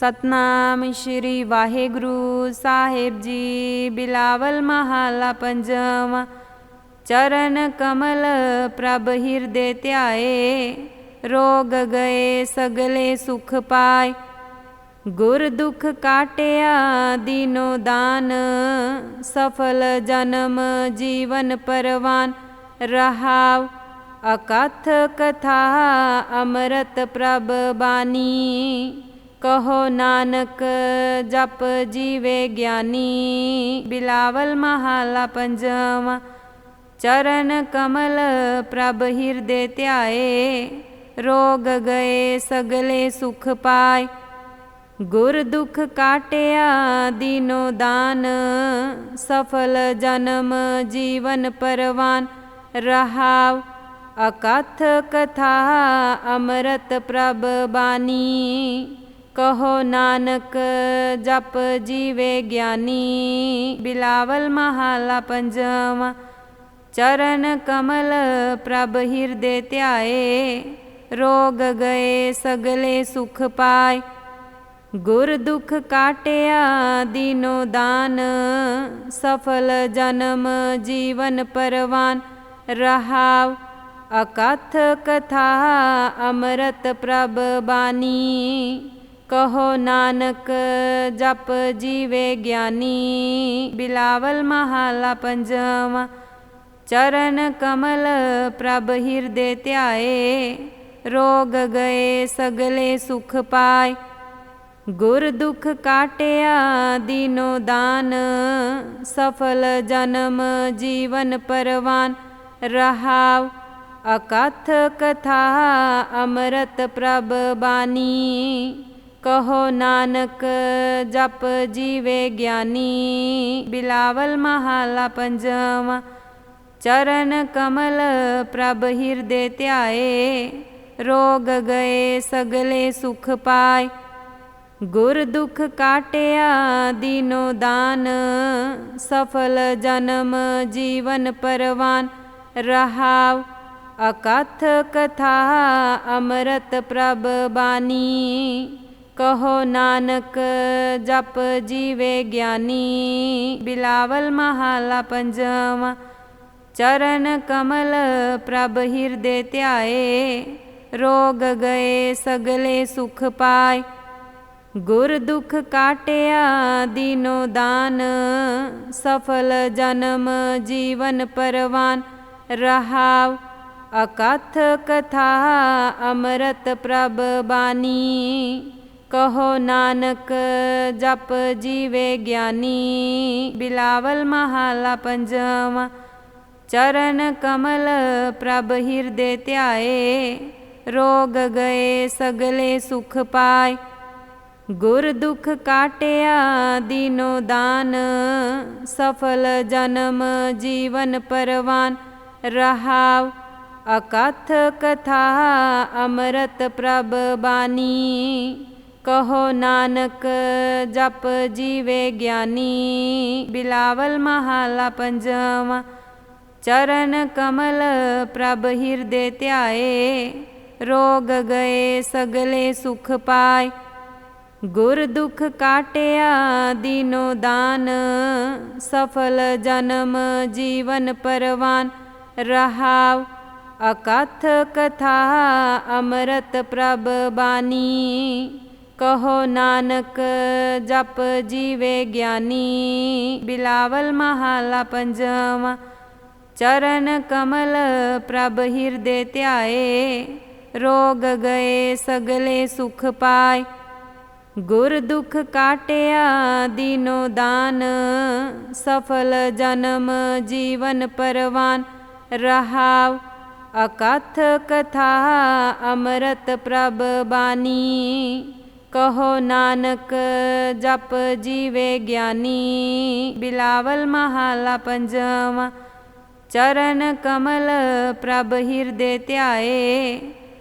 ਸਤਨਾਮ ਸ਼੍ਰੀ ਵਾਹਿਗੁਰੂ ਸਾਹਿਬ ਜੀ, ਬਿਲਾਵਲ ਮਹੱਲਾ ਪੰਜਵਾਂ, ਚਰਨ ਕਮਲ ਪ੍ਰਭ ਹਿਰਦੇ ਧਿਆਏ, ਰੋਗ ਗਏ ਸਗਲੇ ਸੁਖ ਪਾਏ, ਗੁਰ ਦੁਖ ਕਾਟਿਆ ਦੀਨੋ ਦਾਨ, ਸਫਲ ਜਨਮ ਜੀਵਨ ਪਰਵਾਨ ਰਹਾਵ ਅਕਥ ਕਥਾ ਅੰਮ੍ਰਿਤ ਪ੍ਰਭ ਬਾਣੀ। ਕਹੋ ਨਾਨਕ, ਜਪ ਜੀਵੇ ਗਿਆਨੀ। ਬਿਲਾਵਲ ਮਹੱਲਾ ਪੰਜਵਾਂ, ਚਰਨ ਕਮਲ ਪ੍ਰਭ ਹਿਰਦੇ ਧਿਆਏ। ਰੋਗ ਗਏ ਸਗਲੇ ਸੁਖ ਪਾਏ। ਗੁਰ ਦੁਖ ਕਾਟਿਆ ਦੀਨੋ ਦਾਨ। ਸਫਲ ਜਨਮ ਜੀਵਨ ਪਰਵਾਨ। ਰਹਾਵ ਅਕਥ ਕਥਾ ਅੰਮ੍ਰਿਤ ਪ੍ਰਭ ਬਾਣੀ ਕਹੋ ਨਾਨਕ, ਜਪ ਜੀਵੇ ਗਿਆਨੀ। ਬਿਲਾਵਲ ਮਹਾਲਾ ਪੰਜਵਾਂ, ਚਰਨ ਕਮਲ ਪ੍ਰਭ ਹਿਰਦੇ ਧਿਆਏ। ਰੋਗ ਗਏ ਸਗਲੇ ਸੁਖ ਪਾਏ। ਗੁਰ ਦੁਖ ਕਾਟਿਆ ਦੀਨੋ ਦਾਨ। ਸਫਲ ਜਨਮ ਜੀਵਨ ਪਰਵਾਨ। ਰਹਾਵ ਅਕਥ ਕਥਾ ਅੰਮ੍ਰਿਤ ਪ੍ਰਭ ਬਾਣੀ ਕਹੋ ਨਾਨਕ, ਜਪ ਜੀਵੇ ਗਿਆਨੀ। ਬਿਲਾਵਲ ਮਹੱਲਾ ਪੰਜਵਾਂ, ਚਰਨ ਕਮਲ ਪ੍ਰਭ ਹਿਰਦੇ ਧਿਆਏ। ਰੋਗ ਗਏ ਸਗਲੇ ਸੁਖ ਪਾਏ। ਗੁਰ ਦੁਖ ਕਾਟਿਆ ਦੀਨੋ ਦਾਨ। ਸਫਲ ਜਨਮ ਜੀਵਨ ਪਰਵਾਨ। ਰਹਾਵ ਅਕਥ ਕਥਾ ਅੰਮ੍ਰਿਤ ਪ੍ਰਭ ਬਾਣੀ ਕਹੋ ਨਾਨਕ, ਜਪ ਜੀਵੇ ਗਿਆਨੀ। ਬਿਲਾਵਲ ਮਹੱਲਾ ਪੰਜਵਾਂ, ਚਰਨ ਕਮਲ ਪ੍ਰਭ ਹਿਰਦੇ ਧਿਆਏ। ਰੋਗ ਗਏ ਸਗਲੇ ਸੁਖ ਪਾਏ। ਗੁਰ ਦੁਖ ਕਾਟਿਆ ਦੀਨੋ ਦਾਨ। ਸਫਲ ਜਨਮ ਜੀਵਨ ਪਰਵਾਨ। ਰਹਾਵ ਅਕਥ ਕਥਾ ਅੰਮ੍ਰਿਤ ਪ੍ਰਭ ਬਾਣੀ ਕਹੋ ਨਾਨਕ, ਜਪ ਜੀਵੇ ਗਿਆਨੀ। ਬਿਲਾਵਲ ਮਹਾਲਾ ਪੰਜਵਾਂ, ਚਰਨ ਕਮਲ ਪ੍ਰਭ ਹਿਰਦੇ ਧਿਆਏ। ਰੋਗ ਗਏ ਸਗਲੇ ਸੁਖ ਪਾਏ। ਗੁਰ ਦੁਖ ਕਾਟਿਆ ਦੀਨੋ ਦਾਨ। ਸਫਲ ਜਨਮ ਜੀਵਨ ਪਰਵਾਨ। ਰਹਾਵ ਅਕਥ ਕਥਾ ਅੰਮ੍ਰਿਤ ਪ੍ਰਭ ਬਾਣੀ ਕਹੋ ਨਾਨਕ, ਜਪ ਜੀਵੇ ਗਿਆਨੀ। ਬਿਲਾਵਲ ਮਹੱਲਾ ਪੰਜਵਾਂ, ਚਰਨ ਕਮਲ ਪ੍ਰਭ ਹਿਰਦੇ ਧਿਆਏ। ਰੋਗ ਗਏ ਸਗਲੇ ਸੁਖ ਪਾਏ। ਗੁਰ ਦੁਖ ਕਾਟਿਆ ਦੀਨੋ ਦਾਨ। ਸਫਲ ਜਨਮ ਜੀਵਨ ਪਰਵਾਨ। ਰਹਾਵ ਅਕਥ ਕਥਾ ਅੰਮ੍ਰਿਤ ਪ੍ਰਭ ਬਾਣੀ ਕਹੋ ਨਾਨਕ, ਜਪ ਜੀਵੇ ਗਿਆਨੀ। ਬਿਲਾਵਲ ਮਹਾਲਾ ਪੰਜਵਾਂ, ਚਰਨ ਕਮਲ ਪ੍ਰਭ ਹਿਰਦੇ ਧਿਆਏ। ਰੋਗ ਗਏ ਸਗਲੇ ਸੁਖ ਪਾਏ। ਗੁਰ ਦੁਖ ਕਾਟਿਆ ਦੀਨੋ ਦਾਨ। ਸਫਲ ਜਨਮ ਜੀਵਨ ਪਰਵਾਨ। ਰਹਾਵ ਅਕਥ ਕਥਾ ਅੰਮ੍ਰਿਤ ਪ੍ਰਭ ਬਾਣੀ ਕਹੋ ਨਾਨਕ, ਜਪ ਜੀਵੇ ਗਿਆਨੀ। ਬਿਲਾਵਲ ਮਹੱਲਾ ਪੰਜਵਾਂ, ਚਰਨ ਕਮਲ ਪ੍ਰਭ ਹਿਰਦੇ ਧਿਆਏ। ਰੋਗ ਗਏ ਸਗਲੇ ਸੁਖ ਪਾਏ। ਗੁਰ ਦੁਖ ਕਾਟਿਆ ਦੀਨੋ ਦਾਨ। ਸਫਲ ਜਨਮ ਜੀਵਨ ਪਰਵਾਨ। ਰਹਾਵ ਅਕਥ ਕਥਾ ਅੰਮ੍ਰਿਤ ਪ੍ਰਭ ਬਾਣੀ ਕਹੋ ਨਾਨਕ, ਜਪ ਜੀਵੇ ਗਿਆਨੀ। ਬਿਲਾਵਲ ਮਹਾਲਾ ਪੰਜਵਾਂ, ਚਰਨ ਕਮਲ ਪ੍ਰਭ ਹਿਰਦੇ ਧਿਆਏ।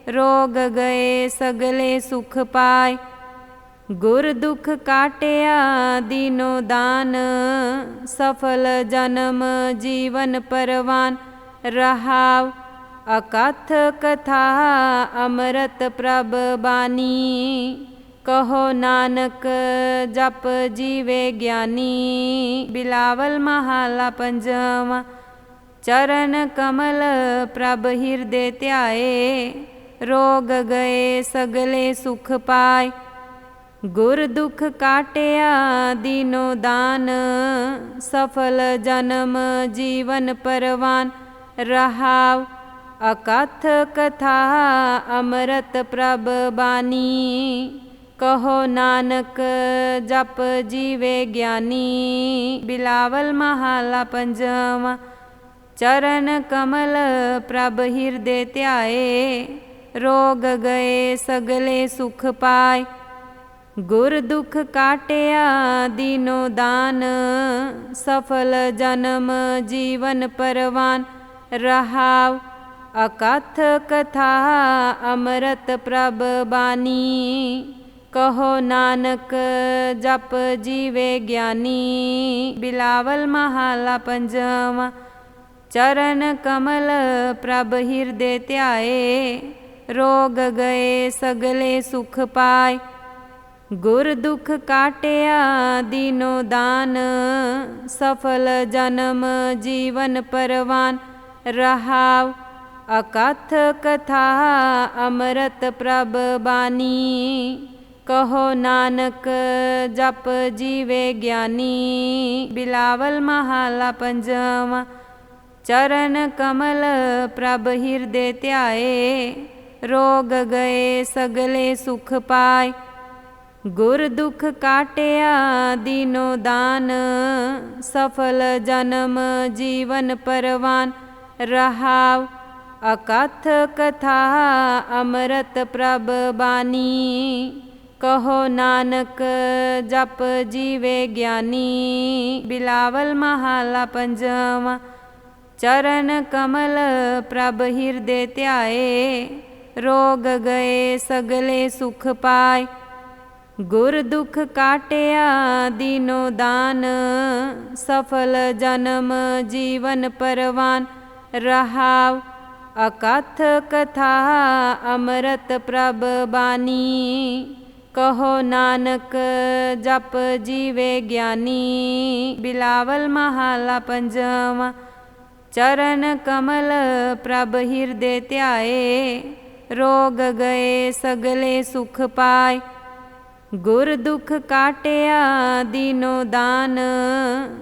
ਰੋਗ ਗਏ ਸਗਲੇ ਸੁਖ ਪਾਏ। ਗੁਰ ਦੁਖ ਕਾਟਿਆ ਦੀਨੋ ਦਾਨ। ਸਫਲ ਜਨਮ ਜੀਵਨ ਪਰਵਾਨ। ਰਹਾਵ ਅਕਥ ਕਥਾ ਅੰਮ੍ਰਿਤ ਪ੍ਰਭ ਬਾਣੀ ਕਹੋ ਨਾਨਕ, ਜਪ ਜੀਵੇ ਗਿਆਨੀ। ਬਿਲਾਵਲ ਮਹਾਲਾ ਪੰਜਵਾਂ, ਚਰਨ ਕਮਲ ਪ੍ਰਭ ਹਿਰਦੇ ਧਿਆਏ। ਰੋਗ ਗਏ ਸਗਲੇ ਸੁਖ ਪਾਏ। ਗੁਰ ਦੁਖ ਕਾਟਿਆ ਦੀਨੋ ਦਾਨ। ਸਫਲ ਜਨਮ ਜੀਵਨ ਪਰਵਾਨ। ਰਹਾਵ ਅਕਥ ਕਥਾ ਅੰਮ੍ਰਿਤ ਪ੍ਰਭ ਬਾਣੀ ਕਹੋ ਨਾਨਕ, ਜਪ ਜੀਵੇ ਗਿਆਨੀ। ਬਿਲਾਵਲ ਮਹੱਲਾ ਪੰਜਵਾਂ, ਚਰਨ ਕਮਲ ਪ੍ਰਭ ਹਿਰਦੇ ਧਿਆਏ। ਰੋਗ ਗਏ ਸਗਲੇ ਸੁਖ ਪਾਏ। ਗੁਰ ਦੁਖ ਕਾਟਿਆ ਦੀਨੋ ਦਾਨ। ਸਫਲ ਜਨਮ ਜੀਵਨ ਪਰਵਾਨ। ਰਹਾਵ ਅਕਥ ਕਥਾ ਅੰਮ੍ਰਿਤ ਪ੍ਰਭ ਬਾਣੀ ਕਹੋ ਨਾਨਕ, ਜਪ ਜੀਵੇ ਗਿਆਨੀ। ਬਿਲਾਵਲ ਮਹਾਲਾ ਪੰਜਵਾਂ, ਚਰਨ ਕਮਲ ਪ੍ਰਭ ਹਿਰਦੇ ਧਿਆਏ। ਰੋਗ ਗਏ ਸਗਲੇ ਸੁਖ ਪਾਏ। ਗੁਰ ਦੁਖ ਕਾਟਿਆ ਦੀਨੋ ਦਾਨ। ਸਫਲ ਜਨਮ ਜੀਵਨ ਪਰਵਾਨ। ਰਹਾਵ ਅਕਥ ਕਥਾ ਅੰਮ੍ਰਿਤ ਪ੍ਰਭ ਬਾਣੀ ਕਹੋ ਨਾਨਕ, ਜਪ ਜੀਵੇ ਗਿਆਨੀ। ਬਿਲਾਵਲ ਮਹੱਲਾ ਪੰਜਵਾਂ, ਚਰਨ ਕਮਲ ਪ੍ਰਭ ਹਿਰਦੇ ਧਿਆਏ। ਰੋਗ ਗਏ ਸਗਲੇ ਸੁਖ ਪਾਏ। ਗੁਰ ਦੁਖ ਕਾਟਿਆ ਦੀਨੋ ਦਾਨ। ਸਫਲ ਜਨਮ ਜੀਵਨ ਪਰਵਾਨ। ਰਹਾਵ ਅਕਥ ਕਥਾ ਅੰਮ੍ਰਿਤ ਪ੍ਰਭ ਬਾਣੀ ਕਹੋ ਨਾਨਕ, ਜਪ ਜੀਵੇ ਗਿਆਨੀ। ਬਿਲਾਵਲ ਮਹੱਲਾ ਪੰਜਵਾਂ, ਚਰਨ ਕਮਲ ਪ੍ਰਭ ਹਿਰਦੇ ਧਿਆਏ। ਰੋਗ ਗਏ ਸਗਲੇ ਸੁਖ ਪਾਏ। ਗੁਰ ਦੁਖ ਕਾਟਿਆ ਦੀਨੋ ਦਾਨ। ਸਫਲ ਜਨਮ ਜੀਵਨ ਪਰਵਾਨ। ਰਹਾਵ ਅਕਥ ਕਥਾ ਅੰਮ੍ਰਿਤ ਪ੍ਰਭ ਬਾਣੀ ਕਹੋ ਨਾਨਕ, ਜਪ ਜੀਵੇ ਗਿਆਨੀ। ਬਿਲਾਵਲ ਮਹਾਲਾ ਪੰਜਵਾਂ, ਚਰਨ ਕਮਲ ਪ੍ਰਭ ਹਿਰਦੇ ਧਿਆਏ। ਰੋਗ ਗਏ ਸਗਲੇ ਸੁਖ ਪਾਏ। ਗੁਰ ਦੁਖ ਕਾਟਿਆ ਦੀਨੋ ਦਾਨ।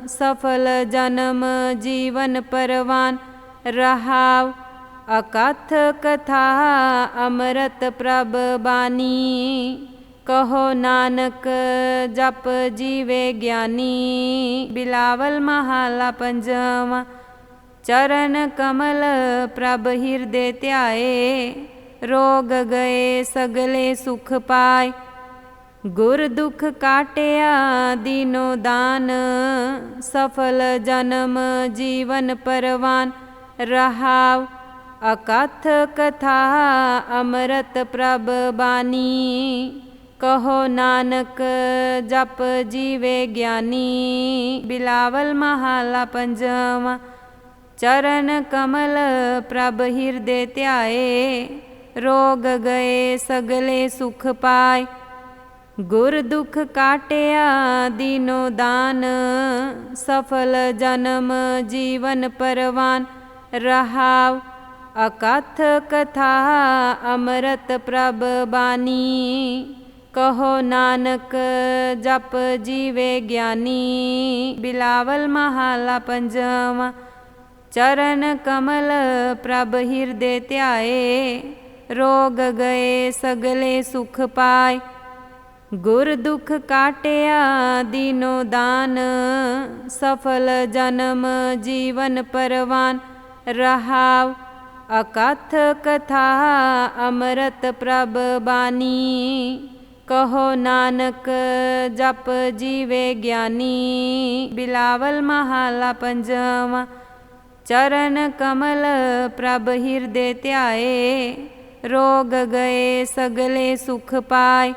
ਸਫਲ ਜਨਮ ਜੀਵਨ ਪਰਵਾਨ। ਰਹਾਵ ਅਕਥ ਕਥਾ ਅੰਮ੍ਰਿਤ ਪ੍ਰਭ ਬਾਣੀ ਕਹੋ ਨਾਨਕ, ਜਪ ਜੀਵੇ ਗਿਆਨੀ। ਬਿਲਾਵਲ ਮਹੱਲਾ ਪੰਜਵਾਂ, ਚਰਨ ਕਮਲ ਪ੍ਰਭ ਹਿਰਦੇ ਧਿਆਏ। ਰੋਗ ਗਏ ਸਗਲੇ ਸੁਖ ਪਾਏ। ਗੁਰ ਦੁਖ ਕਾਟਿਆ ਦੀਨੋ ਦਾਨ। ਸਫਲ ਜਨਮ ਜੀਵਨ ਪਰਵਾਨ। ਰਹਾਵ ਅਕਥ ਕਥਾ ਅੰਮ੍ਰਿਤ ਪ੍ਰਭ ਬਾਣੀ ਕਹੋ ਨਾਨਕ, ਜਪ ਜੀਵੇ ਗਿਆਨੀ। ਬਿਲਾਵਲ ਮਹੱਲਾ ਪੰਜਵਾਂ, ਚਰਨ ਕਮਲ ਪ੍ਰਭ ਹਿਰਦੇ ਧਿਆਏ। ਰੋਗ ਗਏ ਸਗਲੇ ਸੁਖ ਪਾਏ। ਗੁਰ ਦੁਖ ਕਾਟਿਆ ਦੀਨੋ ਦਾਨ। ਸਫਲ ਜਨਮ ਜੀਵਨ ਪਰਵਾਨ। ਰਹਾਵ ਅਕਥ ਕਥਾ ਅੰਮ੍ਰਿਤ ਪ੍ਰਭ ਬਾਣੀ ਕਹੋ ਨਾਨਕ, ਜਪ ਜੀਵੇ ਗਿਆਨੀ। ਬਿਲਾਵਲ ਮਹੱਲਾ ਪੰਜਵਾਂ, ਚਰਨ ਕਮਲ ਪ੍ਰਭ ਹਿਰਦੇ ਧਿਆਏ। ਰੋਗ ਗਏ ਸਗਲੇ ਸੁਖ ਪਾਏ। ਗੁਰ ਦੁਖ ਕਾਟਿਆ ਦੀਨੋ ਦਾਨ। ਸਫਲ ਜਨਮ ਜੀਵਨ ਪਰਵਾਨ। ਰਹਾਵ ਅਕਥ ਕਥਾ ਅੰਮ੍ਰਿਤ ਪ੍ਰਭ ਬਾਣੀ ਕਹੋ ਨਾਨਕ, ਜਪ ਜੀਵੇ ਗਿਆਨੀ। ਬਿਲਾਵਲ ਮਹੱਲਾ ਪੰਜਵਾਂ, ਚਰਨ ਕਮਲ ਪ੍ਰਭ ਹਿਰਦੇ ਧਿਆਏ। ਰੋਗ ਗਏ ਸਗਲੇ ਸੁਖ ਪਾਏ।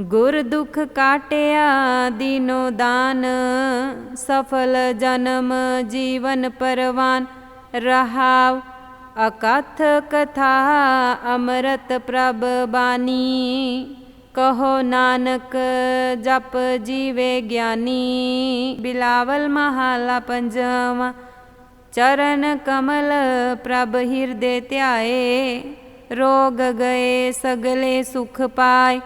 ਗੁਰ ਦੁਖ ਕਾਟਿਆ ਦੀਨੋ ਦਾਨ। ਸਫਲ ਜਨਮ ਜੀਵਨ ਪਰਵਾਨ। ਰਹਾਵ ਅਕਥ ਕਥਾ ਅੰਮ੍ਰਿਤ ਪ੍ਰਭ ਬਾਣੀ ਕਹੋ ਨਾਨਕ, ਜਪ ਜੀਵੇ ਗਿਆਨੀ। ਬਿਲਾਵਲ ਮਹਾਲਾ ਪੰਜਵਾਂ, ਚਰਨ ਕਮਲ ਪ੍ਰਭ ਹਿਰਦੇ ਧਿਆਏ। ਰੋਗ ਗਏ ਸਗਲੇ ਸੁਖ ਪਾਏ।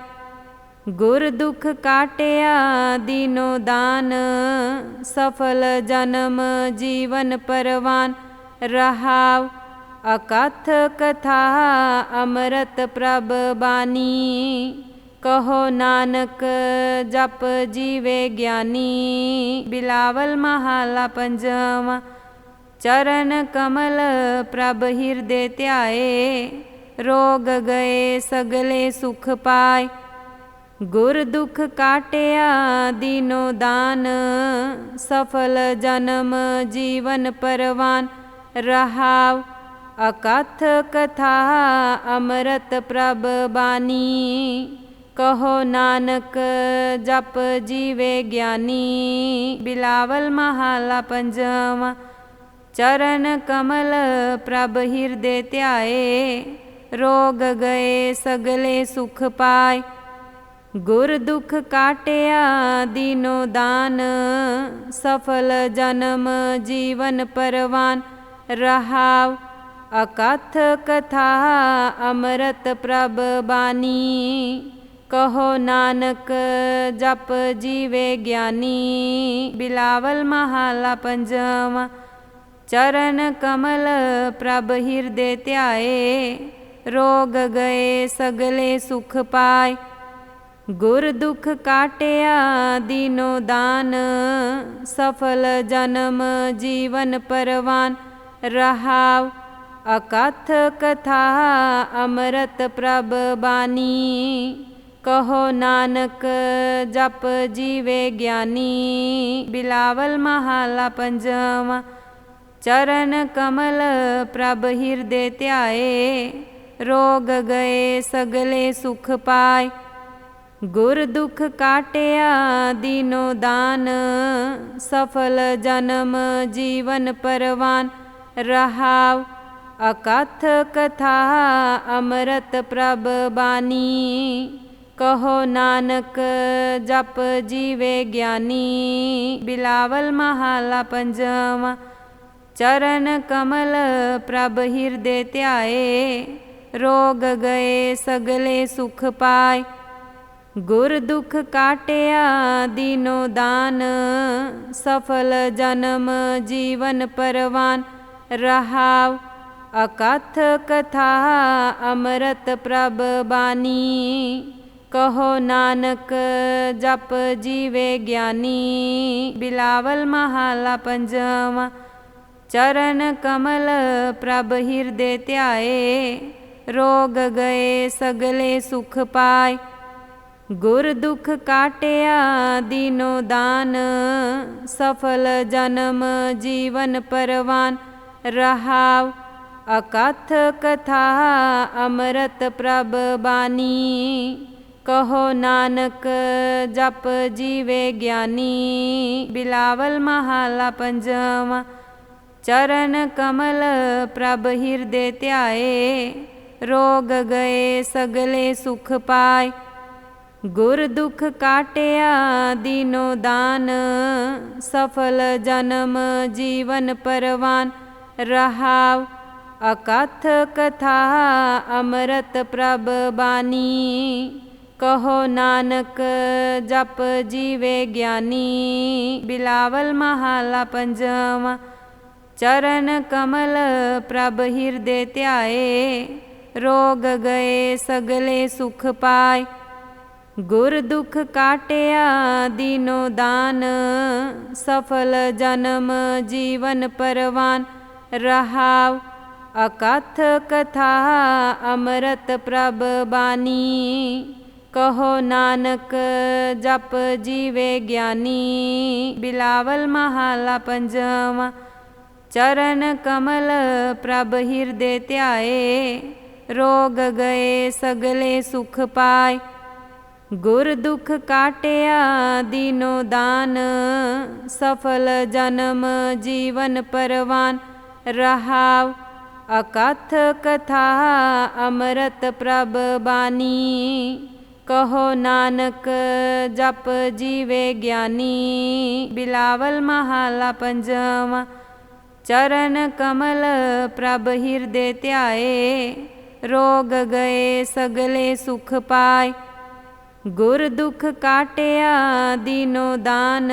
ਗੁਰ ਦੁਖ ਕਾਟਿਆ ਦੀਨੋ ਦਾਨ। ਸਫਲ ਜਨਮ ਜੀਵਨ ਪਰਵਾਨ। ਰਹਾਵ ਅਕਥ ਕਥਾ ਅੰਮ੍ਰਿਤ ਪ੍ਰਭ ਬਾਣੀ ਕਹੋ ਨਾਨਕ, ਜਪ ਜੀਵੇ ਗਿਆਨੀ। ਬਿਲਾਵਲ ਮਹੱਲਾ ਪੰਜਵਾਂ, ਚਰਨ ਕਮਲ ਪ੍ਰਭ ਹਿਰਦੇ ਧਿਆਏ। ਰੋਗ ਗਏ ਸਗਲੇ ਸੁਖ ਪਾਏ। ਗੁਰ ਦੁਖ ਕਾਟਿਆ ਦੀਨੋ ਦਾਨ। ਸਫਲ ਜਨਮ ਜੀਵਨ ਪਰਵਾਨ। ਰਹਾਵ ਅਕਥ ਕਥਾ ਅੰਮ੍ਰਿਤ ਪ੍ਰਭ ਬਾਣੀ ਕਹੋ ਨਾਨਕ, ਜਪ ਜੀਵੇ ਗਿਆਨੀ। ਬਿਲਾਵਲ ਮਹਾਲਾ ਪੰਜਵਾਂ, ਚਰਨ ਕਮਲ ਪ੍ਰਭ ਹਿਰਦੇ ਧਿਆਏ। ਰੋਗ ਗਏ ਸਗਲੇ ਸੁਖ ਪਾਏ। ਗੁਰ ਦੁਖ ਕਾਟਿਆ ਦੀਨੋ ਦਾਨ। ਸਫਲ ਜਨਮ ਜੀਵਨ ਪਰਵਾਨ। ਰਹਾਵ ਅਕਥ ਕਥਾ ਅੰਮ੍ਰਿਤ ਪ੍ਰਭ ਬਾਣੀ ਕਹੋ ਨਾਨਕ, ਜਪ ਜੀਵੇ ਗਿਆਨੀ। ਬਿਲਾਵਲ ਮਹਾਲਾ ਪੰਜਵਾਂ, ਚਰਨ ਕਮਲ ਪ੍ਰਭ ਹਿਰਦੇ ਧਿਆਏ। ਰੋਗ ਗਏ ਸਗਲੇ ਸੁਖ ਪਾਏ। ਗੁਰ ਦੁਖ ਕਾਟਿਆ ਦੀਨੋ ਦਾਨ। ਸਫਲ ਜਨਮ ਜੀਵਨ ਪਰਵਾਨ। ਰਹਾਵ ਅਕਥ ਕਥਾ ਅੰਮ੍ਰਿਤ ਪ੍ਰਭ ਬਾਣੀ ਕਹੋ ਨਾਨਕ, ਜਪ ਜੀਵੇ ਗਿਆਨੀ। ਬਿਲਾਵਲ ਮਹੱਲਾ ਪੰਜਵਾਂ, ਚਰਨ ਕਮਲ ਪ੍ਰਭ ਹਿਰਦੇ ਧਿਆਏ। ਰੋਗ ਗਏ ਸਗਲੇ ਸੁਖ ਪਾਏ। ਗੁਰ ਦੁਖ ਕਾਟਿਆ ਦੀਨੋ ਦਾਨ। ਸਫਲ ਜਨਮ ਜੀਵਨ ਪਰਵਾਨ। ਰਹਾਵ ਅਕਥ ਕਥਾ ਅੰਮ੍ਰਿਤ ਪ੍ਰਭ ਬਾਣੀ ਕਹੋ ਨਾਨਕ, ਜਪ ਜੀਵੇ ਗਿਆਨੀ। ਬਿਲਾਵਲ ਮਹਾਲਾ ਪੰਜਵਾਂ, ਚਰਨ ਕਮਲ ਪ੍ਰਭ ਹਿਰਦੇ ਧਿਆਏ। ਰੋਗ ਗਏ ਸਗਲੇ ਸੁਖ ਪਾਏ। ਗੁਰ ਦੁਖ ਕਾਟਿਆ ਦੀਨੋ ਦਾਨ। ਸਫਲ ਜਨਮ ਜੀਵਨ ਪਰਵਾਨ। ਰਹਾਵ ਅਕਥ ਕਥਾ ਅੰਮ੍ਰਿਤ ਪ੍ਰਭ ਬਾਣੀ ਕਹੋ ਨਾਨਕ, ਜਪ ਜੀਵੇ ਗਿਆਨੀ। ਬਿਲਾਵਲ ਮਹੱਲਾ ਪੰਜਵਾਂ, ਚਰਨ ਕਮਲ ਪ੍ਰਭ ਹਿਰਦੇ ਧਿਆਏ। ਰੋਗ ਗਏ ਸਗਲੇ ਸੁਖ ਪਾਏ। ਗੁਰ ਦੁਖ ਕਾਟਿਆ ਦੀਨੋ ਦਾਨ। ਸਫਲ ਜਨਮ ਜੀਵਨ ਪਰਵਾਨ। ਰਹਾਵ ਅਕਥ ਕਥਾ ਅੰਮ੍ਰਿਤ ਪ੍ਰਭ ਬਾਣੀ ਕਹੋ ਨਾਨਕ, ਜਪ ਜੀਵੇ ਗਿਆਨੀ। ਬਿਲਾਵਲ ਮਹੱਲਾ ਪੰਜਵਾਂ, ਚਰਨ ਕਮਲ ਪ੍ਰਭ ਹਿਰਦੇ ਧਿਆਏ। ਰੋਗ ਗਏ ਸਗਲੇ ਸੁਖ ਪਾਏ। ਗੁਰ ਦੁਖ ਕਾਟਿਆ ਦੀਨੋ ਦਾਨ। ਸਫਲ ਜਨਮ ਜੀਵਨ ਪਰਵਾਨ। ਰਹਾਵ ਅਕਥ ਕਥਾ ਅੰਮ੍ਰਿਤ ਪ੍ਰਭ ਬਾਣੀ ਕਹੋ ਨਾਨਕ, ਜਪ ਜੀਵੇ ਗਿਆਨੀ। ਬਿਲਾਵਲ ਮਹਾਲਾ ਪੰਜਵਾਂ, ਚਰਨ ਕਮਲ ਪ੍ਰਭ ਹਿਰਦੇ ਧਿਆਏ। ਰੋਗ ਗਏ ਸਗਲੇ ਸੁਖ ਪਾਏ। ਗੁਰ ਦੁਖ ਕਾਟਿਆ ਦੀਨੋ ਦਾਨ। ਸਫਲ ਜਨਮ ਜੀਵਨ ਪਰਵਾਨ। ਰਹਾਵ ਅਕਥ ਕਥਾ ਅੰਮ੍ਰਿਤ ਪ੍ਰਭ ਬਾਣੀ ਕਹੋ ਨਾਨਕ, ਜਪ ਜੀਵੇ ਗਿਆਨੀ। ਬਿਲਾਵਲ ਮਹੱਲਾ ਪੰਜਵਾਂ, ਚਰਨ ਕਮਲ ਪ੍ਰਭ ਹਿਰਦੇ ਧਿਆਏ। ਰੋਗ ਗਏ ਸਗਲੇ ਸੁਖ ਪਾਏ। ਗੁਰ ਦੁਖ ਕਾਟਿਆ ਦੀਨੋ ਦਾਨ। ਸਫਲ ਜਨਮ ਜੀਵਨ ਪਰਵਾਨ। ਰਹਾਵ ਅਕਥ ਕਥਾ ਅੰਮ੍ਰਿਤ ਪ੍ਰਭ ਬਾਣੀ ਕਹੋ ਨਾਨਕ, ਜਪ ਜੀਵੇ ਗਿਆਨੀ। ਬਿਲਾਵਲ ਮਹਾਲਾ ਪੰਜਵਾਂ, ਚਰਨ ਕਮਲ ਪ੍ਰਭ ਹਿਰਦੇ ਧਿਆਏ। ਰੋਗ ਗਏ ਸਗਲੇ ਸੁਖ ਪਾਏ। ਗੁਰ ਦੁਖ ਕਾਟਿਆ ਦੀਨੋ ਦਾਨ।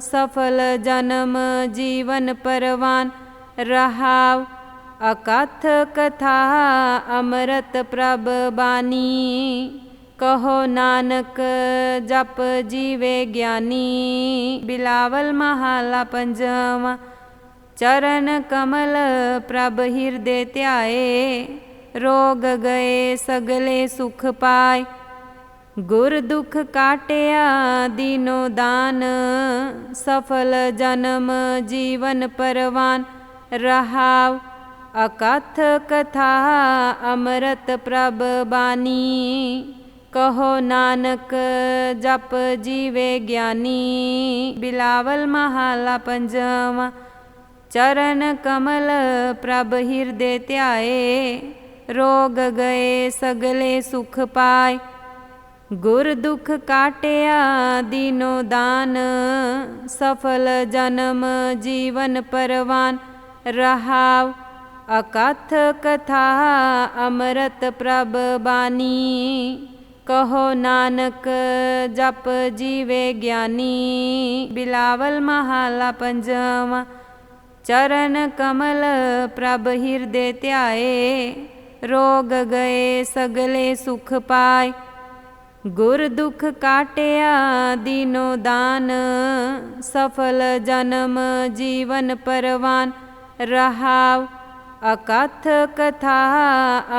ਸਫਲ ਜਨਮ ਜੀਵਨ ਪਰਵਾਨ। ਰਹਾਵ ਅਕਥ ਕਥਾ ਅੰਮ੍ਰਿਤ ਪ੍ਰਭ ਬਾਣੀ ਕਹੋ ਨਾਨਕ, ਜਪ ਜੀਵੇ ਗਿਆਨੀ। ਬਿਲਾਵਲ ਮਹੱਲਾ ਪੰਜਵਾਂ, ਚਰਨ ਕਮਲ ਪ੍ਰਭ ਹਿਰਦੇ ਧਿਆਏ। ਰੋਗ ਗਏ ਸਗਲੇ ਸੁਖ ਪਾਏ। ਗੁਰ ਦੁਖ ਕਾਟਿਆ ਦੀਨੋ ਦਾਨ। ਸਫਲ ਜਨਮ ਜੀਵਨ ਪਰਵਾਨ। ਰਹਾਵ ਅਕਥ ਕਥਾ ਅੰਮ੍ਰਿਤ ਪ੍ਰਭ ਬਾਣੀ ਕਹੋ ਨਾਨਕ, ਜਪ ਜੀਵੇ ਗਿਆਨੀ। ਬਿਲਾਵਲ ਮਹੱਲਾ ਪੰਜਵਾਂ, ਚਰਨ ਕਮਲ ਪ੍ਰਭ ਹਿਰਦੇ ਧਿਆਏ। ਰੋਗ ਗਏ ਸਗਲੇ ਸੁਖ ਪਾਏ। ਗੁਰ ਦੁਖ ਕਾਟਿਆ ਦੀਨੋ ਦਾਨ। ਸਫਲ ਜਨਮ ਜੀਵਨ ਪਰਵਾਨ। ਰਹਾਵ ਅਕਥ ਕਥਾ ਅੰਮ੍ਰਿਤ ਪ੍ਰਭ ਬਾਣੀ ਕਹੋ ਨਾਨਕ, ਜਪ ਜੀਵੇ ਗਿਆਨੀ। ਬਿਲਾਵਲ ਮਹਾਲਾ ਪੰਜਵਾਂ, ਚਰਨ ਕਮਲ ਪ੍ਰਭ ਹਿਰਦੇ ਧਿਆਏ। ਰੋਗ ਗਏ ਸਗਲੇ ਸੁਖ ਪਾਏ। ਗੁਰ ਦੁਖ ਕਾਟਿਆ ਦੀਨੋ ਦਾਨ। ਸਫਲ ਜਨਮ ਜੀਵਨ ਪਰਵਾਨ। ਰਹਾਵ ਅਕਥ ਕਥਾ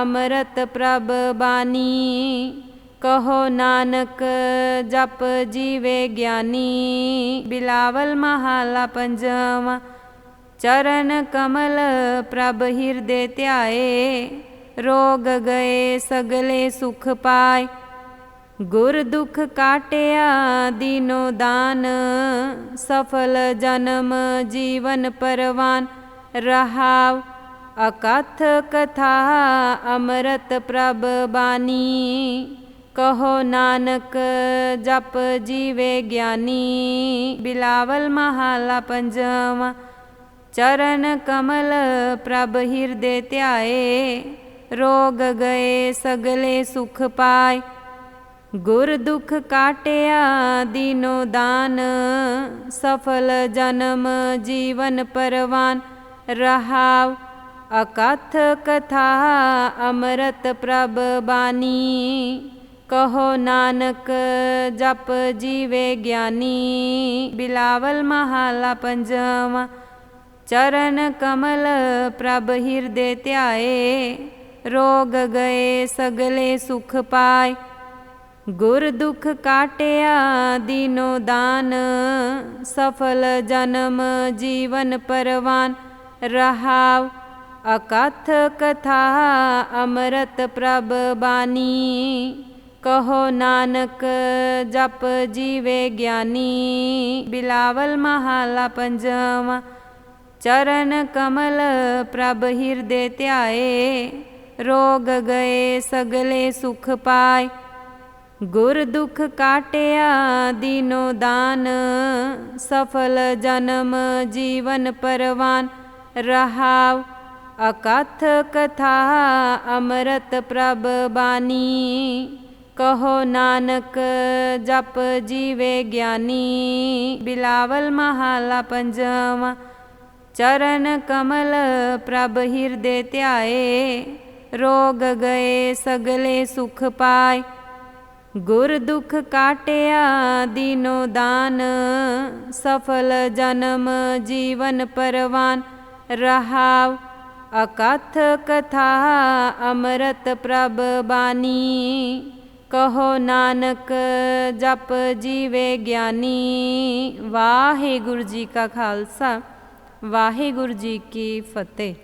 ਅੰਮ੍ਰਿਤ ਪ੍ਰਭ ਬਾਣੀ ਕਹੋ ਨਾਨਕ, ਜਪ ਜੀਵੇ ਗਿਆਨੀ। ਬਿਲਾਵਲ ਮਹੱਲਾ ਪੰਜਵਾਂ, ਚਰਨ ਕਮਲ ਪ੍ਰਭ ਹਿਰਦੇ ਧਿਆਏ। ਰੋਗ ਗਏ ਸਗਲੇ ਸੁਖ ਪਾਏ। ਗੁਰ ਦੁਖ ਕਾਟਿਆ ਦੀਨੋ ਦਾਨ। ਸਫਲ ਜਨਮ ਜੀਵਨ ਪਰਵਾਨ। ਰਹਾਵ ਅਕਥ ਕਥਾ ਅੰਮ੍ਰਿਤ ਪ੍ਰਭ ਬਾਣੀ ਕਹੋ ਨਾਨਕ, ਜਪ ਜੀਵੇ ਗਿਆਨੀ। ਬਿਲਾਵਲ ਮਹਾਲਾ ਪੰਜਵਾਂ, ਚਰਨ ਕਮਲ ਪ੍ਰਭ ਹਿਰਦੇ ਧਿਆਏ। ਰੋਗ ਗਏ ਸਗਲੇ ਸੁਖ ਪਾਏ। ਗੁਰ ਦੁਖ ਕਾਟਿਆ ਦੀਨੋ ਦਾਨ। ਸਫਲ ਜਨਮ ਜੀਵਨ ਪਰਵਾਨ। ਰਹਾਵ ਅਕਥ ਕਥਾ ਅੰਮ੍ਰਿਤ ਪ੍ਰਭ ਬਾਣੀ ਕਹੋ ਨਾਨਕ, ਜਪ ਜੀਵੇ ਗਿਆਨੀ। ਬਿਲਾਵਲ ਮਹਾਲਾ ਪੰਜਵਾਂ, ਚਰਨ ਕਮਲ ਪ੍ਰਭ ਹਿਰਦੇ ਧਿਆਏ। ਰੋਗ ਗਏ ਸਗਲੇ ਸੁਖ ਪਾਏ। ਗੁਰ ਦੁਖ ਕਾਟਿਆ ਦੀਨੋ ਦਾਨ। ਸਫਲ ਜਨਮ ਜੀਵਨ ਪਰਵਾਨ। ਰਹਾਵ ਅਕਥ ਕਥਾ ਅੰਮ੍ਰਿਤ ਪ੍ਰਭ ਬਾਣੀ ਕਹੋ ਨਾਨਕ, ਜਪ ਜੀਵੇ ਗਿਆਨੀ। ਬਿਲਾਵਲ ਮਹੱਲਾ ਪੰਜਵਾਂ, ਚਰਨ ਕਮਲ ਪ੍ਰਭ ਹਿਰਦੇ ਧਿਆਏ। ਰੋਗ ਗਏ ਸਗਲੇ ਸੁਖ ਪਾਏ। ਗੁਰ ਦੁਖ ਕਾਟਿਆ ਦੀਨੋ ਦਾਨ। ਸਫਲ ਜਨਮ ਜੀਵਨ ਪਰਵਾਨ। ਰਹਾਵ ਅਕਥ ਕਥਾ ਅੰਮ੍ਰਿਤ ਪ੍ਰਭ ਬਾਣੀ ਕਹੋ ਨਾਨਕ, ਜਪ ਜੀਵੇ ਗਿਆਨੀ। ਬਿਲਾਵਲ ਮਹਾਲਾ ਪੰਜਵਾਂ, ਚਰਨ ਕਮਲ ਪ੍ਰਭ ਹਿਰਦੇ ਧਿਆਏ। ਰੋਗ ਗਏ ਸਗਲੇ ਸੁਖ ਪਾਏ। ਗੁਰ ਦੁਖ ਕਾਟਿਆ ਦੀਨੋ ਦਾਨ। ਸਫਲ ਜਨਮ ਜੀਵਨ ਪਰਵਾਨ। ਰਹਾਵ ਅਕਥ ਕਥਾ ਅੰਮ੍ਰਿਤ ਪ੍ਰਭ ਬਾਣੀ ਕਹੋ ਨਾਨਕ ਜਪ ਜੀਵੇ ਗਿਆਨੀ। ਵਾਹਿਗੁਰੂ ਜੀ ਕਾ ਖਾਲਸਾ ਵਾਹਿਗੁਰੂ ਜੀ ਕੀ ਫਤਿਹ।